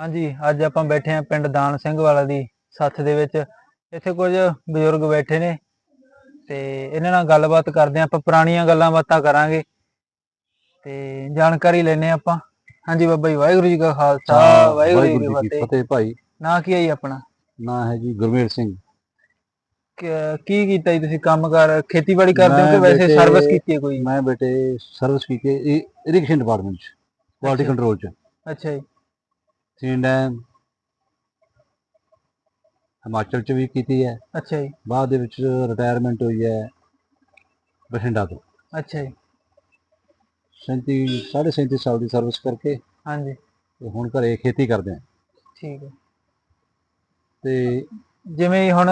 ਹਾਂਜੀ ਅੱਜ ਆਪਾਂ ਬੈਠੇ ਆ ਪਿੰਡ ਦਾਨ ਸਿੰਘ ਵਾਲਾ ਦੀ ਸੱਥ ਦੇ ਵਿੱਚ। ਇੱਥੇ ਕੁਝ ਬਜ਼ੁਰਗ ਬੈਠੇ ਨੇ ਤੇ ਇਹਨਾਂ ਨਾਲ ਗੱਲਬਾਤ ਕਰਦੇ ਆ ਆਪਾਂ ਪੁਰਾਣੀਆਂ ਗੱਲਾਂ ਬਾਤਾਂ ਕਰਾਂਗੇ ਤੇ ਜਾਣਕਾਰੀ ਲੈਣੇ ਆਪਾਂ। ਹਾਂਜੀ ਬਾਬਾ ਜੀ ਵਾਹਿਗੁਰੂ ਜੀ ਕਾ ਖਾਲਸਾ ਵਾਹਿਗੁਰੂ ਜੀ ਕੀ ਫਤਿਹ। ਫਤਿਹ ਭਾਈ। ਨਾਂ ਕੀ ਹੈ ਜੀ ਆਪਣਾ? ਨਾਂ ਹੈ ਜੀ ਗੁਰਮੇਲ ਸਿੰਘ। ਕਿ- ਕੀਤਾ ਜੀ ਤੁਸੀਂ ਕੰਮ ਕਰ ਖੇਤੀਬਾੜੀ ਕਰਦੇ ਹੋ ਕਿ ਵੈਸੇ ਸਰਵਿਸ ਕੀਤੀ ਹੈ ਕੋਈ? ਮੈਂ ਬੇਟੇ ਸਰਵਿਸ ਕੀਤੀ ਇਰੀਗੇਸ਼ਨ ਡਿਪਾਰਟਮੈਂਟ ਚ ਕੁਆਲਿਟੀ। ਕੰਟਰੋਲ ਚ। ਅੱਛਾ ਜੀ। ਸੀਨ ਡੈਮ ਹਿਮਾਚਲ ਚ ਵੀ ਕੀਤੀ ਹੈ। ਅੱਛਾ ਜੀ। ਬਾਅਦ ਦੇ ਵਿੱਚ ਰਿਟਾਇਰਮੈਂਟ ਹੋਈ ਹੈ ਬਠਿੰਡਾ ਤੋਂ। ਅੱਛਾ ਜੀ। 37 37.5 ਸਾਲ ਦੀ ਸਰਵਿਸ ਕਰਕੇ ਹਾਂਜੀ। ਤੇ ਹੁਣ ਘਰੇ ਖੇਤੀ ਕਰਦੇ ਹਾਂ। ਠੀਕ ਹੈ। ਤੇ ਜਿਵੇਂ ਹੁਣ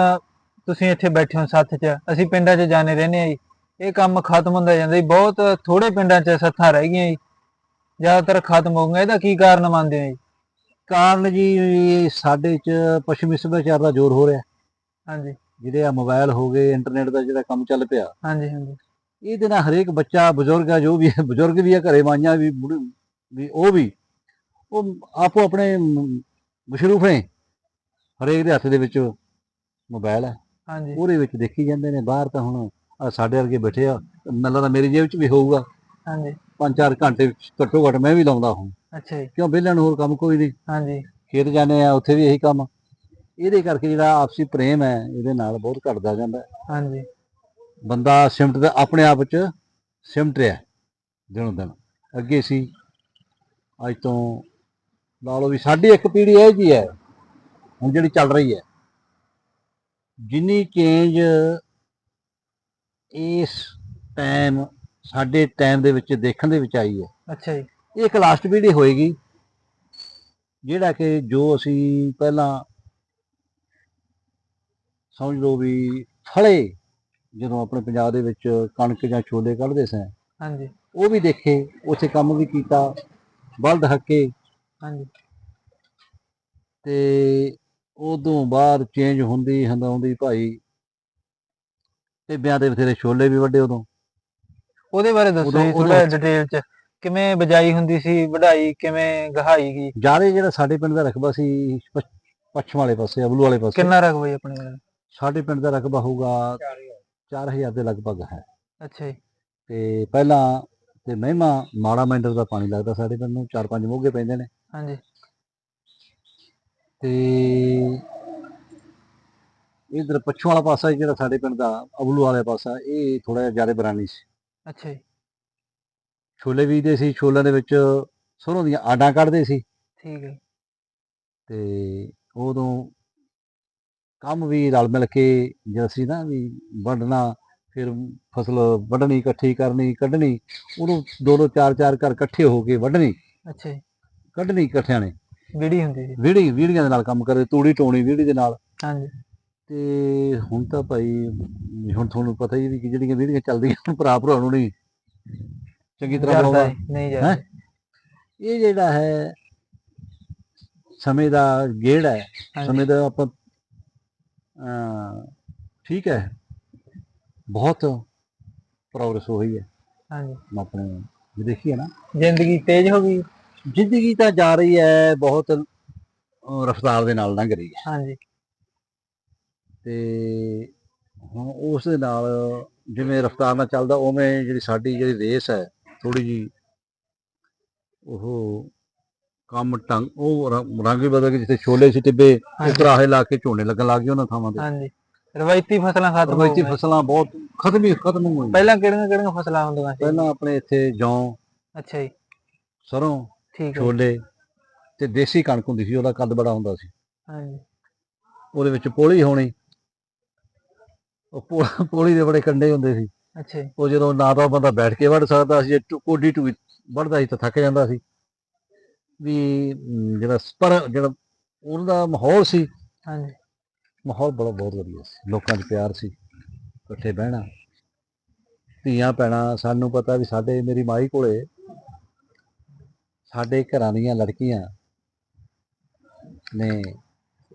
ਤੁਸੀਂ ਇੱਥੇ ਬੈਠੇ ਹੋ ਸੱਥ 'ਚ ਅਸੀਂ ਪਿੰਡਾਂ 'ਚ ਜਾਣੇ ਰਹਿੰਦੇ ਆ ਜੀ। ਇਹ ਕੰਮ ਖਤਮ ਹੁੰਦਾ ਜਾਂਦਾ ਜੀ। ਬਹੁਤ ਥੋੜੇ ਪਿੰਡਾਂ 'ਚ ਸੱਥਾਂ ਰਹਿ ਗਈਆਂ ਜੀ। ਜ਼ਿਆਦਾਤਰ ਖਤਮ ਹੋ ਗਈਆਂ। ਇਹਦਾ ਕੀ ਕਾਰਨ ਮੰਨਦੇ ਹੋ ਜੀ? ਕਾਰਨ ਜੀ ਸਾਡੇ ਚ ਪੱਛਮੀ ਸੱਭਿਆਚਾਰ ਦਾ ਜ਼ੋਰ ਹੋ ਰਿਹਾ। ਹਾਂਜੀ। ਜਿਹੜੇ ਆ ਮੋਬਾਈਲ ਹੋ ਗਏ ਇੰਟਰਨੈਟ ਦਾ ਜਿਹੜਾ ਕੰਮ ਚੱਲ ਪਿਆ। ਹਾਂਜੀ ਹਾਂਜੀ। ਇਹਦੇ ਨਾਲ ਹਰੇਕ ਬੱਚਾ ਬਜ਼ੁਰਗ ਆ ਜੋ ਵੀ ਹੈ ਬਜ਼ੁਰਗ ਵੀ ਆ ਘਰੇ ਮਾਈਆਂ ਵੀ ਵੀ ਉਹ ਵੀ ਉਹ ਆਪੋ ਆਪਣੇ ਮਸ਼ਰੂਫ ਨੇ। ਹਰੇਕ ਦੇ ਹੱਥ ਦੇ ਵਿੱਚ ਮੋਬਾਈਲ ਹੈ ਹਾਂਜੀ। ਉਹਦੇ ਵਿੱਚ ਦੇਖੀ ਜਾਂਦੇ ਨੇ ਬਾਹਰ ਤਾਂ ਹੁਣ ਸਾਡੇ ਵਰਗੇ ਬੈਠੇ ਆ ਮੈਨੂੰ ਲੱਗਦਾ ਮੇਰੀ ਜੇਬ 'ਚ ਵੀ ਹੋਊਗਾ। ਹਾਂਜੀ। ਪੰਜ ਚਾਰ ਘੰਟੇ ਘੱਟੋ ਘੱਟ ਮੈਂ ਵੀ ਲਾਉਂਦਾ ਹਾਂ। ਅੱਛਾ ਜੀ। ਕਿਉਂ ਵਿਹਲਿਆਂ ਨੂੰ ਹੋਰ ਕੰਮ ਕੋਈ ਨਹੀਂ। ਹਾਂਜੀ। ਖੇਤ ਜਾਂਦੇ ਆ ਉੱਥੇ ਵੀ ਇਹੀ ਕੰਮ। ਇਹਦੇ ਕਰਕੇ ਜਿਹੜਾ ਆਪਸੀ ਪ੍ਰੇਮ ਹੈ ਇਹਦੇ ਨਾਲ ਬਹੁਤ ਘਟਦਾ ਜਾਂਦਾ। ਹਾਂਜੀ। ਬੰਦਾ ਸਿਮਟ ਦਾ ਆਪਣੇ ਆਪ ਚ ਸਿਮਟ ਰਿਹਾ ਦਿਨੋਂ ਦਿਨ। ਅੱਗੇ ਸੀ ਅੱਜ ਤੋਂ ਲਾ ਲਓ ਵੀ ਸਾਡੀ ਇੱਕ ਪੀੜ੍ਹੀ ਇਹ ਜੀ ਹੈ ਹੁਣ ਜਿਹੜੀ ਚੱਲ ਰਹੀ ਹੈ। ਜਿੰਨੀ ਚੇਂਜ ਇਸ ਟਾਈਮ ਸਾਡੇ ਟਾਈਮ ਦੇ ਵਿੱਚ ਦੇਖਣ ਦੇ ਵਿੱਚ ਆਈ ਹੈ। ਅੱਛਾ ਜੀ। ਇਹ ਇੱਕ ਲਾਸਟ ਪੀੜ੍ਹੀ ਹੋਏਗੀ ਜਿਹੜਾ ਕਿ ਜੋ ਅਸੀਂ ਪਹਿਲਾਂ ਸਮਝ ਲਓ ਵੀ ਫਲੇ ਜਦੋਂ ਆਪਣੇ ਪੰਜਾਬ ਦੇ ਵਿੱਚ ਕਣਕ ਜਾਂ ਛੋਲੇ ਕੱਢਦੇ ਸਾਂ ਹਾਂਜੀ। ਉਹ ਵੀ ਦੇਖੇ ਉੱਥੇ ਕੰਮ ਵੀ ਕੀਤਾ ਬਲਦ ਹੱਕੇ। ਹਾਂਜੀ। ਤੇ ਉਦੋਂ ਬਾਅਦ ਚੇਂਜ ਹੁੰਦੀ ਹੰਦਾਉਂਦੀ ਭਾਈ ਤੇ ਵਿਆਹ ਦੇ ਬਥੇਰੇ ਛੋਲੇ ਵੀ ਵੱਡੇ ਉਦੋਂ। ਉਹਦੇ ਬਾਰੇ ਦੱਸੋ ਜੀ ਥੋੜਾ ਡਿਟੇਲ 'ਚ। ਕਿਵੇਂ ਬਜਾਈ ਹੁੰਦੀ ਸੀ ਵਢਾਈ ਕਿਵੇਂ ਗਹਾਈ ਗਈ ਜਾਰੇ ਜਿਹੜਾ ਸਾਡੇ ਪਿੰਡ ਦਾ ਰਕਬਾ ਸੀ ਪਛ- ਪੱਛਮ ਵਾਲੇ ਪਾਸੇ ਅਬਲੂ ਵਾਲੇ ਪਾਸੇ। ਕਿੰਨਾ ਰਕਬਾ ਜੀ ਆਪਣੇ? ਸਾਡੇ ਪਿੰਡ ਦਾ ਰਕਬਾ ਹੋਊਗਾ 4000 ਦੇ ਲਗਭਗ ਹੈ। ਅੱਛਾ ਜੀ। ਤੇ ਪਹਿਲਾਂ ਤੇ ਮਹਿਮਾ ਮਾੜਾ ਮੈਂਡਰ ਦਾ ਪਾਣੀ ਲੱਗਦਾ ਸਾਡੇ ਪਿੰਡ ਨੂੰ ਚਾਰ ਪੰਜ ਮੋਗੇ ਪੈਂਦੇ ਨੇ। ਹਾਂਜੀ। ਤੇ ਇਧਰ ਪੱਛਮ ਵਾਲਾ ਪਾਸਾ ਜਿਹੜਾ ਸਾਡੇ ਪਿੰਡ ਦਾ ਅਬਲੂ ਵਾਲਾ ਪਾਸਾ ਇਹ ਥੋੜਾ ਜਿਹਾ ਜ਼ਿਆਦਾ ਬਰਾਨੀ ਸੀ। ਅੱਛਾ ਜੀ। ਛੋਲੇ ਬੀਜਦੇ ਸੀ ਛੋਲਿਆਂ ਦੇ ਵਿੱਚ ਸਰੋਂ ਦੀਆਂ ਆਡਾਂ ਕੱਢਦੇ ਸੀ। ਠੀਕ ਹੈ। ਤੇ ਉਦੋਂ ਕੰਮ ਵੀ ਰਲ ਮਿਲ ਕੇ ਸੀ ਨਾ ਵੀ ਵੰਡਣਾ ਫਿਰ ਫਸਲ ਵੱਢਣੀ ਇਕੱਠੀ ਕਰਨੀ ਕੱਢਣੀ ਉਦੋਂ ਦੋ ਦੋ ਚਾਰ ਚਾਰ ਘਰ ਇਕੱਠੇ ਹੋ ਕੇ ਵੱਢਣੀ। ਅੱਛਾ ਜੀ। ਕੱਢਣੀ ਇਕੱਠਿਆਂ ਨੇ। ਵਿੜੀ ਹੁੰਦੀ ਸੀ। ਵੀੜੀ ਵੀੜੀਆਂ ਦੇ ਨਾਲ ਕੰਮ ਕਰਦੇ ਤੂੜੀ ਟੋਣੀ ਵੀੜੀ ਦੇ ਨਾਲ। ਹਾਂਜੀ। ਤੇ ਹੁਣ ਤਾਂ ਭਾਈ ਹੁਣ ਤੁਹਾਨੂੰ ਪਤਾ ਹੀ ਵੀ ਕਿ ਜਿਹੜੀਆਂ ਵੀੜੀਆਂ ਚੱਲਦੀਆਂ ਹੁਣ ਭਰਾ ਭਰਾ ਨੂੰ ਨਹੀਂ ਚੰਗੀ ਤਰ੍ਹਾਂ ਹੈ, ਨਹੀਂ ਜਰਦਾ। ਇਹ ਜਿਹੜਾ ਹੈ ਸਮੇਂ ਦਾ ਗੇੜ ਹੈ। ਸਮੇਂ ਦਾ ਆਪਾਂ ਠੀਕ ਹੈ। ਬਹੁਤ ਪ੍ਰੋਗਰੈਸ ਹੋਈ ਹੈ। ਹਾਂਜੀ। ਆਪਣੇ ਜੇ ਦੇਖੀਏ ਨਾ। ਜ਼ਿੰਦਗੀ ਤੇਜ਼ ਹੋ ਗਈ। ਜ਼ਿੰਦਗੀ ਤਾਂ ਜਾ ਰਹੀ ਹੈ ਬਹੁਤ ਰਫ਼ਤਾਰ ਦੇ ਨਾਲ ਲੰਘ ਰਹੀ ਹੈ। ਹਾਂਜੀ। ਤੇ ਹੁਣ ਉਸ ਦੇ ਨਾਲ ਜਿਵੇਂ ਰਫ਼ਤਾਰ ਨਾਲ ਚੱਲਦਾ ਉਵੇਂ ਜਿਹੜੀ ਸਾਡੀ ਜਿਹੜੀ ਰੇਸ ਹੈ ਥੋੜੀ ਜੀ ਉਹ ਕੰਮ ਟੰਗ ਉਹ ਰੰਗ ਵੀ ਬਦਲ ਕੇ ਜਿੱਥੇ ਛੋਲੇ ਸੀ ਟਿੱਬੇ ਉਹ। ਕਰਾਹੇ ਲਾ ਕੇ ਝੋਨੇ ਲੱਗਣ ਲੱਗ ਗਏ ਉਹਨਾਂ ਥਾਵਾਂ ਤੇ। ਹਾਂਜੀ। ਰਵਾਇਤੀ ਫਸਲਾਂ ਖਤਮ ਰਵਾਇਤੀ ਫਸਲਾਂ ਬਹੁਤ ਖਤਮ ਹੀ ਖਤਮ ਹੋ ਗਈਆਂ। ਪਹਿਲਾਂ ਕਿਹੜੀਆਂ ਕਿਹੜੀਆਂ ਫਸਲਾਂ ਹੁੰਦੀਆਂ ਸੀ? ਪਹਿਲਾਂ ਆਪਣੇ ਇੱਥੇ ਜੌਂ ਅੱਛਾ ਜੀ। ਸਰੋਂ ਠੀਕ ਹੈ। ਛੋਲੇ ਤੇ ਦੇਸੀ ਕਣਕ ਹੁੰਦੀ ਸੀ ਉਹਦਾ ਕੱਦ ਬੜਾ ਹੁੰਦਾ ਸੀ। ਹਾਂਜੀ। ਉਹਦੇ ਵਿੱਚ ਪੋਲੀ ਹੋਣੀ ਉਹ ਪੋਲੀ ਦੇ ਬੜੇ ਕੰਡੇ ਹੁੰਦੇ ਸੀ। ਅੱਛਾ ਉਹ ਜਦੋਂ ਨਾ ਤਾਂ ਬੰਦਾ ਬੈਠ ਕੇ ਵੜ ਸਕਦਾ ਸੀ ਜੇ ਟੁ- ਕੋਡੀ ਟੂ ਵੜਦਾ ਸੀ ਤਾਂ ਥੱਕ ਜਾਂਦਾ ਸੀ। ਵੀ ਜਿਹੜਾ ਪਰ ਜਿਹੜਾ ਉਹਦਾ ਮਾਹੌਲ ਸੀ ਹਾਂਜੀ। ਮਾਹੌਲ ਬੜਾ ਬਹੁਤ ਵਧੀਆ ਸੀ। ਲੋਕਾਂ 'ਚ ਪਿਆਰ ਸੀ ਇਕੱਠੇ ਬਹਿਣਾ। ਧੀਆਂ ਪੈਣਾ ਸਾਨੂੰ ਪਤਾ ਵੀ ਸਾਡੇ ਮੇਰੀ ਮਾਈ ਕੋਲੇ ਸਾਡੇ ਘਰਾਂ ਦੀਆਂ ਲੜਕੀਆਂ ਨੇ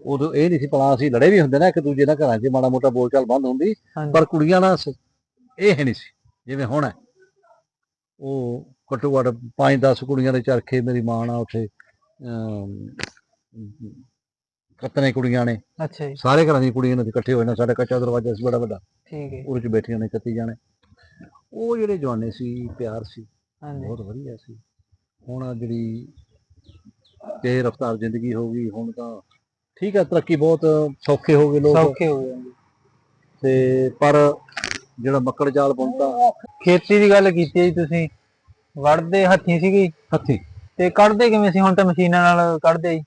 ਉਦੋਂ ਇਹ ਨਹੀਂ ਸੀ ਪਲਾ ਅਸੀਂ ਲੜੇ ਵੀ ਹੁੰਦੇ ਨਾ ਇੱਕ ਦੂਜੇ ਨਾਲ ਘਰਾਂ 'ਚ ਮਾੜਾ ਮੋਟਾ ਬੋਲਚਾਲ ਬੰਦ ਹੁੰਦੀ ਪਰ ਕੁੜੀਆਂ ਨਾਲ ਸ- ਇਹ ਨਹੀਂ ਸੀ ਜਿਵੇਂ ਹੁਣ ਹੈ। ਉਹ ਘੱਟੋ ਘੱਟ 5-10 ਕੁੜੀਆਂ ਦੇ ਚਰਖੇ ਮੇਰੀ ਮਾਂ ਨਾਲ ਉੱਥੇ ਅਮ, ਕੱਤਨੇ ਕੁੜੀਆਂ ਨੇ। ਅੱਛਾ ਜੀ। ਸਾਰੇ ਘਰਾਂ ਦੀਆਂ ਕੁੜੀਆਂ ਨੇ ਇਕੱਠੇ ਹੋਏ ਨੇ ਸਾਡਾ ਕੱਚਾ ਦਰਵਾਜ਼ਾ ਸੀ ਬੜਾ ਵੱਡਾ। ਠੀਕ ਹੈ। ਉਹਦੇ ਚ ਬੈਠੀਆਂ ਨੇ ਕੱਤੀ ਜਾਣੇ। ਉਹ ਜਿਹੜੇ ਜਵਾਨੇ ਸੀ ਪਿਆਰ ਸੀ ਹਾਂਜੀ। ਬਹੁਤ ਵਧੀਆ ਸੀ। ਹੁਣ ਆਹ ਜਿਹੜੀ ਤੇ ਰਫਤਾਰ ਜ਼ਿੰਦਗੀ ਹੋ ਗਈ ਹੁਣ ਤਾਂ ਠੀਕ ਹੈ ਤਰੱਕੀ ਬਹੁਤ ਸੌਖੇ ਹੋ ਗਏ ਲੋਕ। ਸੌਖੇ ਹੋ ਗਏ। ਜੀ। ਤੇ ਪਰ ਜਿਹੜਾ ਮੱਕੜ ਜਾਲ ਬੁਣਦਾ ਖੇਤੀ ਦੀ ਗੱਲ ਕੀਤੀ ਹੈ ਜੀ ਤੁਸੀਂ। ਵੜਦੇ ਹੱਥੀਂ ਸੀਗੀ। ਹੱਥੀ। ਤੇ ਕੱਢਦੇ ਕਿਵੇਂ ਸੀ? ਹੁਣ ਤਾਂ ਮਸ਼ੀਨਾਂ ਨਾਲ ਕੱਢਦੇ ਜੀ।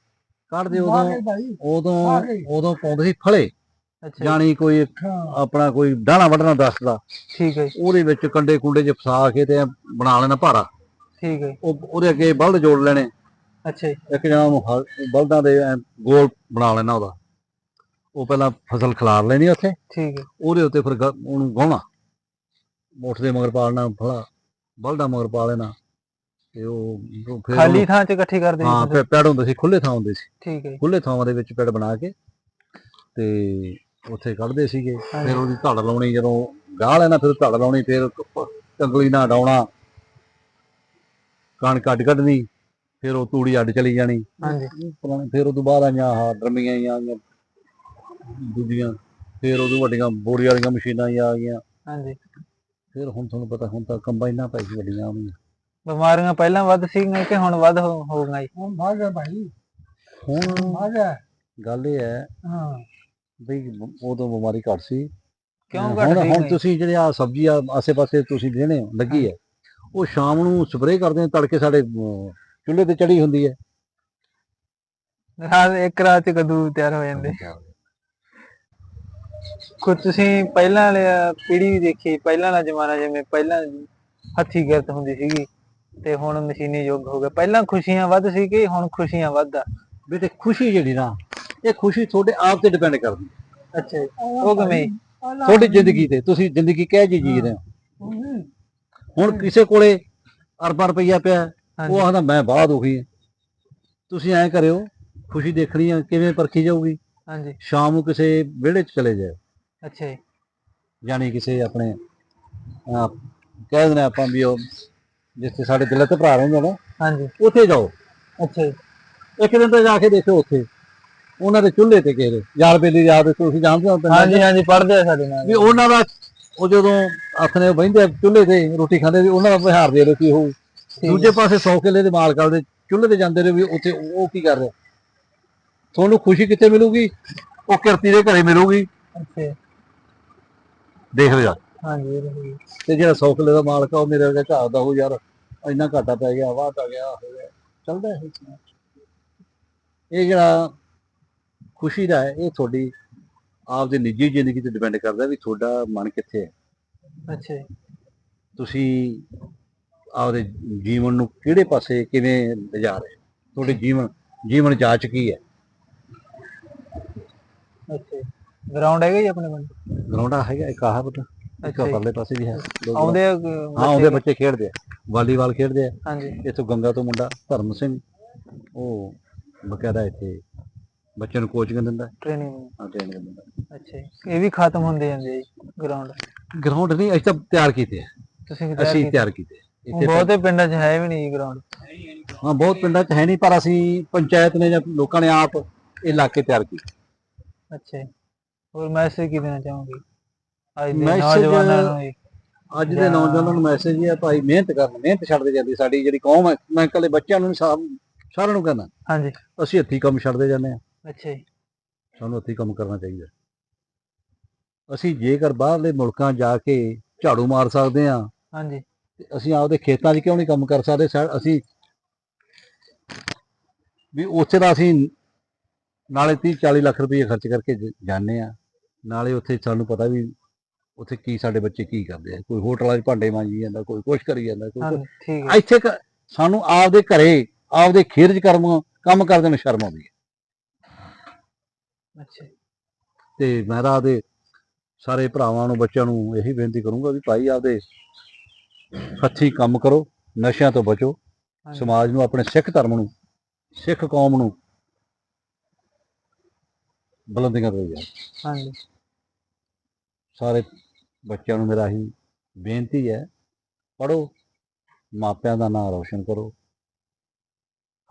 ਕੱਢਦੇ ਉਦੋਂ ਉਦੋਂ ਉਦੋਂ ਪਾਉਂਦੇ ਸੀ ਫਲੇ। ਅੱਛਾ ਜਾਣੀ ਕੋਈ ਆਪਣਾ ਕੋਈ ਡਾਣਾ ਵੱਢਣਾ ਦੱਸਦਾ। ਠੀਕ ਹੈ ਜੀ, ਉਹਦੇ ਵਿੱਚ ਕੰਡੇ ਕੁੰਡੇ ਚ ਫਸਾ ਕੇ ਤੇ ਐਂ ਬਣਾ ਲੈਣਾ ਭਾਰਾ। ਠੀਕ ਹੈ ਜੀ, ਉਹ ਉਹਦੇ ਅੱਗੇ ਬਲਦ ਜੋੜ ਲੈਣੇ। ਅੱਛਾ ਜੀ। ਇੱਕ ਜਣਾ ਉਹਨੂੰ ਬਲਦਾਂ ਦੇ ਐਂ ਗੋਲ ਬਣਾ ਲੈਣਾ ਉਹਦਾ। ਉਹ ਪਹਿਲਾਂ ਫਸਲ ਖਿਲਾਰ ਲੈਣੀ ਉੱਥੇ। ਠੀਕ ਹੈ। ਉਹਦੇ ਉੱਤੇ ਫਿਰ ਗ- ਉਹਨੂੰ ਗਾਉਣਾ। ਮੋਠ ਦੇ ਮਗਰ ਪਾ ਲੈਣਾ ਫਲਾ ਬਲਦਾਂ ਮਗਰ ਪਾ ਲੈਣਾ। ਤੇ ਉਹ ਉਹ ਫਿਰ ਖਾਲੀ ਉਹਨੂੰ- ਥਾਂ 'ਚ ਇਕੱਠੀ ਕਰਦੇ ਸੀ ਹਾਂ? ਪੈ- ਪੈੜ ਹੁੰਦੇ ਸੀ ਖੁੱਲੇ ਥਾਂ ਹੁੰਦੇ ਸੀ। ਠੀਕ ਹੈ ਜੀ, ਖੁੱਲੇ ਥਾਵਾਂ ਦੇ ਵਿੱਚ ਪੈੜ ਬਣਾ ਕੇ ਤੇ ਉੱਥੇ ਕੱਢਦੇ ਸੀਗੇ। ਹਾਂਜੀ। ਫਿਰ ਉਹਦੀ ਧੜ ਲਾਉਣੀ ਜਦੋਂ ਗਾਹ ਲੈਣਾ ਫਿਰ ਧੜ ਲਾਉਣੀ ਫਿਰ ਕੰਗਲੀ ਨਾਲ ਡਾਉਣਾ। ਕਣਕ ਕੱਢ ਕੱਢਣੀ। ਫਿਰ ਉਹ ਤੂੜੀ ਅੱਡ ਚਲੀ ਜਾਣੀ। ਹਾਂਜੀ। ਫਿਰ ਉਹ ਤੋਂ ਬਾਅਦ ਆਈਆਂ ਆਹ ਡਰਮੀਆਂ ਹੀ ਆ ਗਈਆਂ ਦੂਜੀਆਂ। ਫਿਰ ਉਦੋਂ ਵੱਡੀਆਂ ਬੋਰੀ ਵਾਲੀਆਂ ਮਸ਼ੀਨਾਂ ਹੀ ਆ ਗਈਆਂ। ਹਾਂਜੀ। ਫਿਰ ਹੁਣ ਤੁਹਾਨੂੰ ਪਤਾ ਹੁਣ ਤਾਂ ਕੰਬਾਈਨਾਂ ਪੈ ਗਈ ਵੱਡੀਆਂ ਆਉਂਦੀਆਂ ਬਿਮਾਰੀਆਂ ਪਹਿਲਾਂ ਵੱਧ ਸੀਗੀਆਂ ਕਿ ਹੁਣ ਵੱਧ ਹੋ ਹੋ ਗਈਆਂ ਜੀ? ਹੁਣ ਭਾਗ ਗਿਆ ਭਾਈ। ਹੁਣ ਭਾਗ ਗਿਆ ਗੱਲ ਇਹ ਹੈ ਹਾਂ। ਬਈ ਬ- ਉਦੋਂ ਬਿਮਾਰੀ ਘੱਟ ਸੀ। ਕਿਉਂ ਹੁਣ ਘੱਟ ਹੁਣ ਸੀ ਤੁਸੀਂ ਜਿਹੜੇ ਆ ਸਬਜ਼ੀ ਆ ਆਸੇ-ਪਾਸੇ ਤੁਸੀਂ ਦੇਣੇ ਹੋ ਲੱਗੀ ਹੈ। ਉਹ ਸ਼ਾਮ ਨੂੰ ਸਪਰੇਅ ਕਰਦੇ ਆ ਤੜਕੇ ਸਾਡੇ ਅਮ, ਚੁੱਲ੍ਹੇ ਤੇ ਚੜੀ ਹੁੰਦੀ ਹੈ। ਰਾਤ ਇੱਕ ਰਾਤ 'ਚ ਕਦੂ ਤਿਆਰ ਹੋ ਜਾਂਦੇ। ਕੁਝ ਤੁਸੀਂ ਪਹਿਲਾਂ ਵਾਲੀ ਪੀੜ੍ਹੀ ਵੀ ਦੇਖੀ ਪਹਿਲਾਂ ਵਾਲਾ ਜ਼ਮਾਨਾ ਜਿਵੇਂ ਪਹਿਲਾਂ ਹੱਥੀ ਗਿਰਤ ਹੁੰਦੀ ਸੀਗੀ ਤੇ ਹੁਣ ਮਸ਼ੀਨੀ ਯੁੱਗ ਹੋ ਗਿਆ। ਪਹਿਲਾਂ ਖੁਸ਼ੀਆਂ ਵੱਧ ਸੀ ਕਿ ਹੁਣ ਖੁਸ਼ੀਆਂ ਵੱਧ ਆ। ਬੇਟੇ ਖੁਸ਼ੀ ਜਿਹੜੀ ਨਾ ਇਹ ਖੁਸ਼ੀ ਤੁਹਾਡੇ ਆਪ ਤੇ ਡਿਪੈਂਡ ਕਰਦੀ। ਅੱਛਾ ਉਹ ਕਿਵੇਂ? ਤੁਹਾਡੀ ਜ਼ਿੰਦਗੀ ਤੇ ਤੁਸੀਂ ਜ਼ਿੰਦਗੀ ਕਹਿ ਜੀ ਜੀ ਰਹੇ ਹੋ। ਹੁਣ ਕਿਸੇ ਕੋਲੇ ਅਰਬਾਂ ਰੁਪਈਆ ਪਿਆ ਉਹ ਆਖਦਾ ਮੈਂ ਬਾਹਰ ਦੁਖੀ ਹਾਂ। ਤੁਸੀਂ ਐਂ ਕਰਿਓ ਖੁਸ਼ੀ ਦੇਖਣੀ ਆ ਕਿਵੇਂ ਪਰਖੀ ਜਾਊਗੀ। ਹਾਂਜੀ। ਸ਼ਾਮ ਨੂੰ ਕਿਸੇ ਵਿਹੜੇ 'ਚ ਚਲੇ ਜਾਓ ਅੱਛਾ ਜੀ। ਯਾਨੀ ਕਿਸੇ ਆਪਣੇ ਅਹ, ਕਹਿ ਦਿੰਦੇ ਆਪਾਂ ਵੀ ਉਹ ਜਿੱਥੇ ਸਾਡੇ ਦਿਲ ਤੇ ਭਰਾ ਰਹਿੰਦੇ ਨੇ ਹਾਂਜੀ। ਉੱਥੇ ਜਾਓ। ਅੱਛਾ ਜੀ। ਇੱਕ ਦਿਨ ਤਾਂ ਜਾ ਕੇ ਦੇਖੋ ਉੱਥੇ। ਉਹਨਾਂ ਦੇ ਚੁੱਲ੍ਹੇ ਤੇ ਕਿਸੇ ਦੇ। ਯਾਰ ਬੇਲੀ ਯਾਦ ਤੁਸੀਂ ਜਾਣਦੇ ਹੋ ਪਿੰਡਾਂ 'ਚ? ਹਾਂਜੀ ਹਾਂਜੀ ਪੜਦੇ ਆ ਸਾਡੇ ਨਾਲ। ਵੀ ਉਹਨਾਂ ਦਾ ਉਹ ਜਦੋਂ ਆਥਣੇ ਬਹਿੰਦੇ ਆ ਚੁੱਲ੍ਹੇ ਤੇ ਰੋਟੀ ਖਾਂਦੇ ਵੀ ਉਹਨਾਂ ਦਾ ਵਿਹਾਰ ਦੇ ਲੋ ਕੀ ਹੋਊ। ਦੂਜੇ ਪਾਸੇ 100 ਕਿੱਲੇ ਦੇ ਮਾਲਕ ਦੇ ਚੁੱਲ੍ਹੇ ਤੇ ਜਾਂਦੇ ਨੇ ਵੀ ਉੱਥੇ ਉਹ ਕੀ ਕਰ ਰਿਹਾ? ਤੁਹਾਨੂੰ ਖੁਸ਼ੀ ਕਿੱਥੇ ਮਿਲੂਗੀ? ਉਹ ਕਿਰਤੀ ਦੇ ਘਰੇ ਮਿਲੂਗੀ। ਅੱਛਾ। ਦੇਖ ਲਿਆ। ਹਾਂਜੀ ਤਾਂ ਜਿਹੜਾ 100 ਕਿੱਲੇ ਦਾ ਮਾਲਕ ਆ ਉਹ ਮੇਰੇ ਵਰਗਾ ਝਾਕਦਾ ਹੋ ਯਾਰ ਇੰਨਾ ਘਾਟਾ ਪੈ ਗਿਆ ਵਾਹ ਪੈ ਗਿਆ ਹੋ ਗਿਆ। ਚੱਲਦਾ ਇਹ ਇਹ ਜਿਹੜਾ ਖੁਸ਼ੀ ਦਾ ਹੈ ਇਹ ਤੁਹਾਡੀ ਆਪਦੀ ਨਿੱਜੀ ਜ਼ਿੰਦਗੀ ਤੇ ਡਿਪੈਂਡ ਕਰਦਾ ਵੀ ਤੁਹਾਡਾ ਮਨ ਕਿੱਥੇ ਹੈ। ਅੱਛਾ ਤੁਸੀਂ ਆਪਦੇ ਜੀਵਨ ਨੂੰ ਕਿਹੜੇ ਪਾਸੇ ਕਿਵੇਂ ਲਿਜਾ ਰਹੇ? ਤੁਹਾਡੇ ਜੀਵਨ ਜੀਵਨ ਜਾਚ ਕੀ ਹੈ? ਅੱਛਾ ਗਰਾਊਂਡ ਹੈਗਾ ਜੀ ਆਪਣੇ ਕੋਲ? ਗਰਾਉਂਡਾ ਹੈਗਾ ਇੱਕ ਆਹ ਬਟ ਇੱਕ। ਪਰਲੇ ਪਾਸੇ ਵੀ ਹੈ। ਦੋ ground। ਆਉਂਦੇ ਆ ਅਹ, ਹਾਂ ਉਹਦੇ ਬੱਚੇ? ਬੱਚੇ ਖੇਡਦੇ ਆ। ਵਾਲੀਬਾਲ ਖੇਡਦੇ ਆ। ਹਾਂਜੀ। ਇੱਥੋਂ ਗੰਗਾ ਤੋਂ ਮੁੰਡਾ ਧਰਮ ਸਿੰਘ ਉਹ ਬਕਾਇਦਾ ਇੱਥੇ ਬੱਚਿਆਂ ਨੂੰ ਕੋਚਿੰਗ ਦਿੰਦਾ ਟ੍ਰੇਨਿੰਗ ਹਾਂ ਟ੍ਰੇਨਿੰਗ ਦਿੰਦਾ ਅੱਛਾ ਜੀ। ਇਹ ਵੀ ਖਤਮ ਹੁੰਦੇ ਜਾਂਦੇ ਆ ਜੀ ਗਰਾਊਂਡ ਗਰਾਊਂਡ ਨਹੀਂ ਅਸੀਂ ਤਾਂ ਤਿਆਰ ਕੀਤੇ ਆ। ਤੁਸੀਂ ਤਿਆਰ ਅਸੀਂ ਕੀਤੇ? ਤਿਆਰ ਕੀਤੇ ਆ। ਇੱਥੇ ਬਹੁਤੇ ਪਿੰਡਾਂ 'ਚ ਹੈ ਵੀ ਨਹੀਂ ਗਰਾਊਂਡ ਹਾਂ ਬਹੁਤ ਪਿੰਡਾਂ 'ਚ ਹੈ ਨਹੀਂ ਪਰ ਅਸੀਂ ਪੰਚਾਇਤ ਨੇ ਜਾਂ ਲੋਕਾਂ ਨੇ ਆਪ ਇਹ ਇਲਾਕੇ ਤਿਆਰ ਕੀਤੇ। ਅੱਛਾ ਹੋਰ ਮੈਸੇਜ ਕੀ ਦੇਣਾ ਚਾਹੋਗੇ? ਅੱਜ ਦੇ ਨੌਜਵਾਨਾਂ ਨੂੰ? ਅੱਜ ਦੇ ਨੌਜਵਾਨਾਂ ਨੂੰ ਮੈਸੇਜ ਇਹ ਹੈ ਭਾਈ ਮਿਹਨਤ ਕਰਨ ਮਿਹਨਤ ਛੱਡਦੇ ਜਾਂਦੀ। ਸਾਡੀ ਜਿਹੜੀ ਕੌਮ ਹੈ ਮੈਂ ਇਕੱਲੇ ਬੱਚਿਆਂ ਨੂੰ ਸਾਰਿਆਂ ਨੂੰ ਕਹਿੰਦਾ। ਹਾਂਜੀ। ਅਸੀਂ ਹੱਥੀਂ ਕੰਮ ਛੱਡਦੇ ਜਾਂਦੇ ਆ ਅੱਛਾ ਜੀ। ਸਾਨੂੰ ਹੱਥੀਂ ਕੰਮ ਕਰਨਾ ਚਾਹੀਦਾ। ਅਸੀਂ ਜੇਕਰ ਬਾਹਰਲੇ ਮੁਲਕਾਂ ਜਾ ਕੇ ਝਾੜੂ ਮਾਰ ਸਕਦੇ ਆ ਹਾਂਜੀ। ਤੇ ਅਸੀਂ ਆਪਦੇ ਖੇਤਾਂ 'ਚ ਕਿਉਂ ਨਹੀਂ ਕੰਮ ਕਰ ਸਕਦੇ? ਸਾ- ਅਸੀਂ ਵੀ ਉੱਥੇ ਦਾ ਅਸੀਂ ਨਾਲੇ 30 40 ਲੱਖ ਰੁਪਏ ਖਰਚ ਕਰਕੇ ਜ- ਜਾਂਦੇ ਆ ਨਾਲੇ ਉੱਥੇ ਸਾਨੂੰ ਪਤਾ ਵੀ ਉੱਥੇ ਕੀ ਸਾਡੇ ਬੱਚੇ ਕੀ ਕਰਦੇ ਆ। ਕੋਈ ਹੋਟਲਾਂ 'ਚ ਭਾਂਡੇ ਮਾਂਜੀ ਜਾਂਦਾ ਕੋਈ ਕੁਛ ਕਰੀ ਜਾਂਦਾ ਕੋਈ ਠੀਕ ਇੱਥੇ ਸਾਨੂੰ ਆਪਦੇ ਘਰੇ ਆਪਦੇ ਖੇਤ 'ਚ ਕਰਮ ਕੰਮ ਕਰਦੇ ਨੂੰ ਸ਼ਰਮ ਆਉਂਦੀ ਹੈ। ਅੱਛਾ ਤੇ ਮੈਂ ਤਾਂ ਆਪਦੇ ਸਾਰੇ ਭਰਾਵਾਂ ਨੂੰ ਬੱਚਿਆਂ ਨੂੰ ਇਹੀ ਬੇਨਤੀ ਕਰੂੰਗਾ ਵੀ ਭਾਈ ਆਪਦੇ ਹੱਥੀਂ ਕੰਮ ਕਰੋ ਨਸ਼ਿਆਂ ਤੋਂ ਬਚੋ। ਸਮਾਜ ਨੂੰ ਆਪਣੇ ਸਿੱਖ ਧਰਮ ਨੂੰ ਸਿੱਖ ਕੌਮ ਨੂੰ ਬੁਲੰਦੀਆਂ ਤੇ ਜਾ ਹਾਂਜੀ। ਸਾਰੇ ਬੱਚਿਆਂ ਨੂੰ ਮੇਰਾ ਹੀ ਬੇਨਤੀ ਹੈ ਪੜੋ ਮਾਪਿਆਂ ਦਾ ਨਾਮ ਰੌਸ਼ਨ ਕਰੋ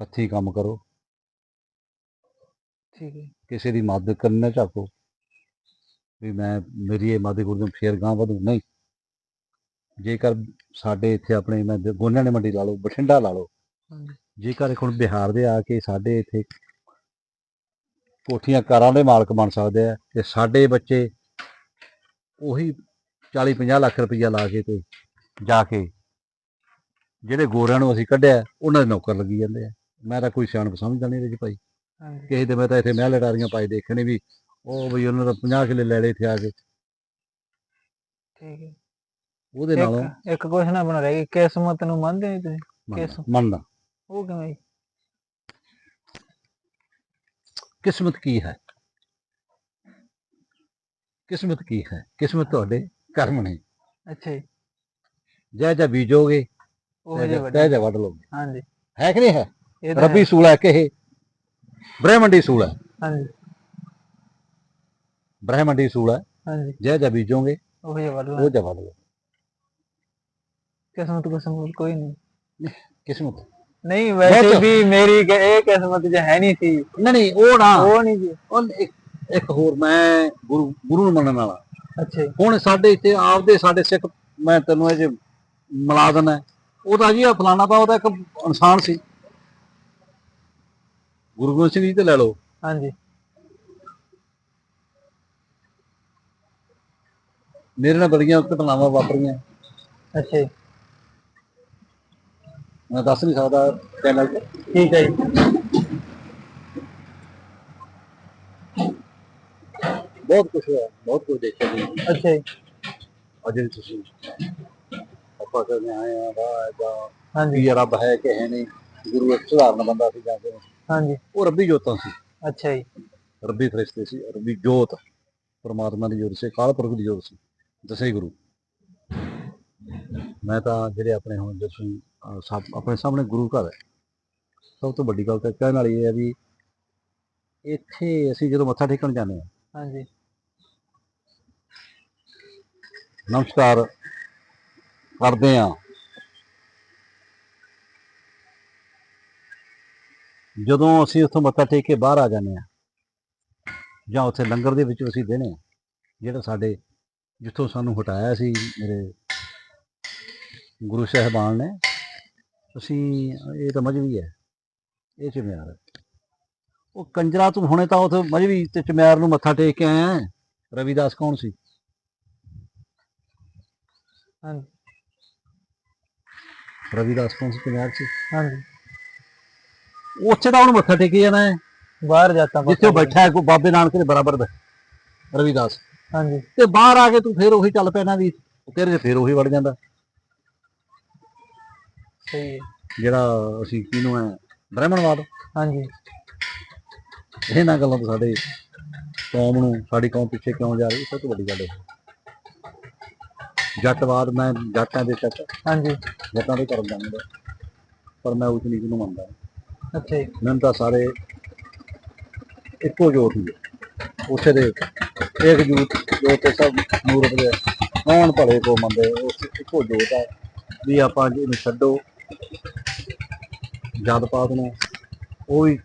ਹੱਥੀਂ ਕੰਮ ਕਰੋ। ਠੀਕ ਹੈ। ਕਿਸੇ ਦੀ ਮਦਦ ਕਰਨ ਝਾਕੋ ਵੀ ਮੈਂ ਮੇਰੀ ਇਹ ਮਦਦ ਦੂੰ ਫੇਰ ਗਾਂ ਵਧੂ। ਨਹੀਂ। ਜੇਕਰ ਸਾਡੇ ਇੱਥੇ ਆਪਣੇ ਮੈਂ ਗੋਨਿਆਂ ਨੇ ਮੰਡੀ ਲਾ ਲਓ ਬਠਿੰਡਾ ਲਾ ਲਓ ਜੇਕਰ ਹੁਣ ਬਿਹਾਰ ਦੇ ਆ ਕੇ ਸਾਡੇ ਇੱਥੇ ਕੋਠੀਆਂ ਕਾਰਾਂ ਦੇ ਮਾਲਕ ਬਣ ਸਕਦੇ ਆ ਤੇ ਸਾਡੇ ਬੱਚੇ ਉਹੀ 40 50 ਲੱਖ ਰੁਪਈਆ ਲਾ ਕੇ ਤੇ ਜਾ ਕੇ ਜਿਹੜੇ ਗੋਰਿਆਂ ਨੂੰ ਅਸੀਂ ਕੱਢਿਆ ਉਹਨਾਂ ਦੇ ਨੌਕਰ ਲੱਗੀ ਜਾਂਦੇ ਆ। ਮੈਂ ਤਾਂ ਕੋਈ ਸਿਆਣਪ ਸਮਝਦਾ ਨਹੀਂ ਇਹਦੇ ਚ ਭਾਈ। ਕਿਸੇ ਦੇ ਮੈਂ ਤਾਂ ਇੱਥੇ ਮਹਿਲ ਲੜਾਰੀਆਂ ਪਾਈ ਦੇਖਣੇ ਵੀ ਉਹ ਵੀ ਉਹਨਾਂ ਦਾ 50 ਕਿੱਲੇ ਲੈ ਲਏ ਇੱਥੇ ਆ ਕੇ। ਠੀਕ ਹੈ। ਉਹਦੇ ਨਾਲੋਂ ਇੱਕ ਇੱਕ ਕੁਐਸਚਨ ਆਪਣਾ ਰਹਿ ਗਿਆ ਕਿਸਮਤ ਨੂੰ ਮੰਨਦੇ ਹੋ ਤੁਸੀਂ? ਕਿਸ- ਮੰਨਦਾ- ਮੰਨਦਾ। ਉਹ ਕਿਵੇਂ? ਜੀ? ਕਿਸਮਤ ਕੀ ਹੈ? ਕਿਸਮਤ ਕੀ ਹੈ? ਕਿਸਮਤ ਤੁਹਾਡੇ ਕਰਮ ਨੇ। ਅੱਛਾ ਜੀ। ਜੈ ਜੈ ਬੀਜੋਗੇ ਉਹ ਤੈ ਜੇ ਜੈ ਵੱਡੇ। ਜੈ ਵੱਢ ਲੋਗੇ ਹਾਂਜੀ। ਹੈ ਕਿ ਨਹੀਂ ਹੈ? ਇਹ ਤਾਂ ਰੱਬੀ। ਸੂਲ ਹੈ ਕਿਹੇ ਬ੍ਰਹਮੰਡੀ ਸੂਲ ਹੈ। ਹਾਂਜੀ। ਬ੍ਰਹਮੰਡੀ ਸੂਲ ਹੈ। ਹਾਂਜੀ। ਜੈ ਜੈ ਬੀਜੋਗੇ ਉਹ ਜੇ ਵੱਡ ਉਹ ਜੈ ਵੱਢ ਲਓ। ਕਿਸਮਤ ਕਿਸਮਤ ਕੋਈ ਨਹੀਂ। ਕਿਸਮਤ? ਨਹੀਂ ਵੈਸੇ ਵੀ ਮੇਰੀ ਇਹ ਕਿਸਮਤ 'ਚ ਹੈ ਨਹੀਂ ਸੀ। ਨਹੀਂ ਨਹੀਂ ਉਹ ਨਾ। ਉਹ ਨਹੀਂ ਜੀ ਉਹ ਇੱਕ ਇੱਕ ਹੋਰ ਮੈਂ ਗੁਰੂ ਗੁਰੂ ਨੂੰ ਮੰਨਣ ਵਾਲਾ। ਅੱਛਾ ਜੀ। ਹੁਣ ਸਾਡੇ ਇੱਥੇ ਆਪਦੇ ਸਾਡੇ ਸਿੱਖ ਮੈਂ ਤੈਨੂੰ ਇਹ ਜੇ ਮਿਲਾ ਦਿੰਦਾ ਉਹਦਾ ਜੀ ਫਲਾਣਾ ਤਾਂ ਉਹਦਾ ਇੱਕ ਇਨਸਾਨ ਸੀ। ਗੁਰੂ ਗੋਬਿੰਦ ਸਿੰਘ ਜੀ ਤੇ ਲੈ ਲਓ। ਹਾਂਜੀ। ਮੇਰੇ ਨਾਲ ਬੜੀਆਂ ਘਟਨਾਵਾਂ ਵਾਪਰੀਆਂ। ਅੱਛਾ ਜੀ। ਮੈਂ ਦੱਸ ਨਹੀਂ ਸਕਦਾ ਚੈਨਲ ਤੇ। ਠੀਕ ਹੈ ਜੀ। ਬਹੁਤ ਕੁਝ ਹੋਇਆ ਬਹੁਤ ਕੁਝ ਦੇਖਿਆ ਜੀ। ਅੱਛਾ ਜੀ। ਅਜੇ ਤੁਸੀਂ ਆਪਾਂ ਕਹਿੰਦੇ ਆਏ ਆ ਵਾਹ ਹਾਂਜੀ। ਇਹ ਰੱਬ ਹੈ ਕਿ ਹੈ ਨਹੀਂ ਗੁਰੂ ਇੱਕ ਸਧਾਰਨ ਬੰਦਾ ਸੀ ਜਾਂ ਫਿਰ ਹਾਂਜੀ। ਉਹ ਰੱਬੀ ਜੋਤਾਂ ਸੀ। ਅੱਛਾ ਜੀ। ਰੱਬੀ ਫਰਿਸ਼ਤੇ ਸੀ ਰੱਬੀ ਜੋਤ। ਪਰਮਾਤਮਾ ਦੀ ਜੋਤ ਸੀ ਅਕਾਲ ਪੁਰਖ ਦੀ ਜੋਤ ਸੀ ਦਸੇ ਗੁਰੂ। ਮੈਂ ਤਾਂ ਜਿਹੜੇ ਆਪਣੇ ਹੁਣ ਅਹ ਸਭ ਆਪਣੇ ਸਾਹਮਣੇ ਗੁਰੂ ਘਰ ਹੈ। ਸਭ ਤੋਂ ਵੱਡੀ ਗੱਲ ਤਾਂ ਕਹਿਣ ਵਾਲੀ ਇਹ ਹੈ ਵੀ ਇੱਥੇ ਅਸੀਂ ਜਦੋਂ ਮੱਥਾ ਟੇਕਣ ਜਾਂਦੇ ਹਾਂ। ਹਾਂਜੀ। ਨਮਸਕਾਰ ਕਰਦੇ ਹਾਂ। ਜਦੋਂ ਅਸੀਂ ਉੱਥੋਂ ਮੱਥਾ ਟੇਕ ਕੇ ਬਾਹਰ ਆ ਜਾਂਦੇ ਹਾਂ ਜਾਂ ਉੱਥੇ ਲੰਗਰ ਦੇ ਵਿੱਚ ਅਸੀਂ ਦੇਣੇ ਆ ਜਿਹੜਾ ਸਾਡੇ ਜਿੱਥੋਂ ਸਾਨੂੰ ਹਟਾਇਆ ਸੀ ਮੇਰੇ ਗੁਰੂ ਸਾਹਿਬਾਨ ਨੇ ਅਸੀਂ ਇਹ ਤਾਂ ਮਜਬੀ ਹੈ। ਇਹ ਚਮਿਆਰ ਹੈ। ਉਹ ਕੰਜਰਾ ਤੂੰ ਹੁਣੇ ਤਾਂ ਉੱਥੇ ਮਜਬੀ ਤੇ ਚਮਿਆਰ ਨੂੰ ਮੱਥਾ ਟੇਕ ਕੇ ਆਇਆ। ਰਵਿਦਾਸ ਕੌਣ ਸੀ? ਹਾਂਜੀ। ਰਵਿਦਾਸ ਕੌਣ ਸੀ? ਚਮਿਆਰ ਸੀ? ਹਾਂਜੀ। ਉੱਥੇ ਤਾਂ ਉਹਨੂੰ ਮੱਥਾ ਟੇਕੀ ਜਾਣਾ ਹੈ। ਬਾਹਰ ਜਾਤਾ ਜਿੱਥੇ ਉਹ ਬੈਠਾ ਹੈ ਕੋਈ ਬਾਬੇ ਨਾਨਕ ਦੇ ਬਰਾਬਰ ਦਾ ਰਵਿਦਾਸ। ਹਾਂਜੀ। ਤੇ ਬਾਹਰ ਆ ਕੇ ਤੂੰ ਫੇਰ ਉਹੀ ਚੱਲ ਪੈਣਾ ਵੀ ਤੇਰੇ 'ਚ ਫੇਰ ਉਹੀ ਵੜ ਜਾਂਦਾ। ਸਹੀ ਹੈ। ਜਿਹੜਾ ਅਸੀਂ ਕਿਹਨੂੰ ਹੈ ਬ੍ਰਾਹਮਣਵਾਦ? ਹਾਂਜੀ। ਇਹਨਾਂ ਗੱਲਾਂ ਤੋਂ ਸਾਡੇ ਕੌਮ ਨੂੰ ਸਾਡੀ ਕੌਮ ਪਿੱਛੇ ਕਿਉਂ ਜਾ ਰਹੀ? ਸਭ ਤੋਂ ਵੱਡੀ ਗੱਲ ਇਹ ਜੱਟਵਾਦ ਮੈਂ ਜੱਟਾਂ ਦੇ ਚੱਕ ਹਾਂਜੀ। ਜੱਟਾਂ ਦੇ ਕਰਮ ਜਾਣਦਾ ਪਰ ਮੈਂ ਉਸ ਨੀਤੀ ਨੂੰ ਮੰਨਦਾ। ਅੱਛਾ ਜੀ। ਮੈਨੂੰ ਤਾਂ ਸਾਰੇ ਇੱਕੋ ਜੋਤ ਹੀ ਹੈ। ਉਸੇ ਦੇ ਇੱਕ ਜੋਤ ਜੋ ਤੇ ਸਭ ਮੂਰਤ ਦੇ ਕੌਣ ਭਲੇ ਕੋ ਮੰਦੇ ਉਸ ਇੱਕੋ ਜੋਤ ਹੈ ਵੀ ਆਪਾਂ ਜੀ ਇਹਨੂੰ ਛੱਡੋ ਜਦ ਪਾਤ ਨੂੰ ਉਹ ਵੀ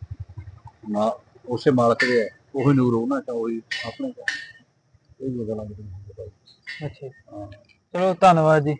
ਨਾ ਉਸੇ ਮਾਲਕ ਦੇ ਹੈ ਉਹੀ ਨੂਰ ਉਹਨਾਂ ਚਾ ਉਹੀ ਆਪਣੇ ਚਾ ਇਹ ਨਹੀਂ ਪਤਾ ਅੱਛਾ ਚਲੋ ਧੰਨਵਾਦ ਜੀ।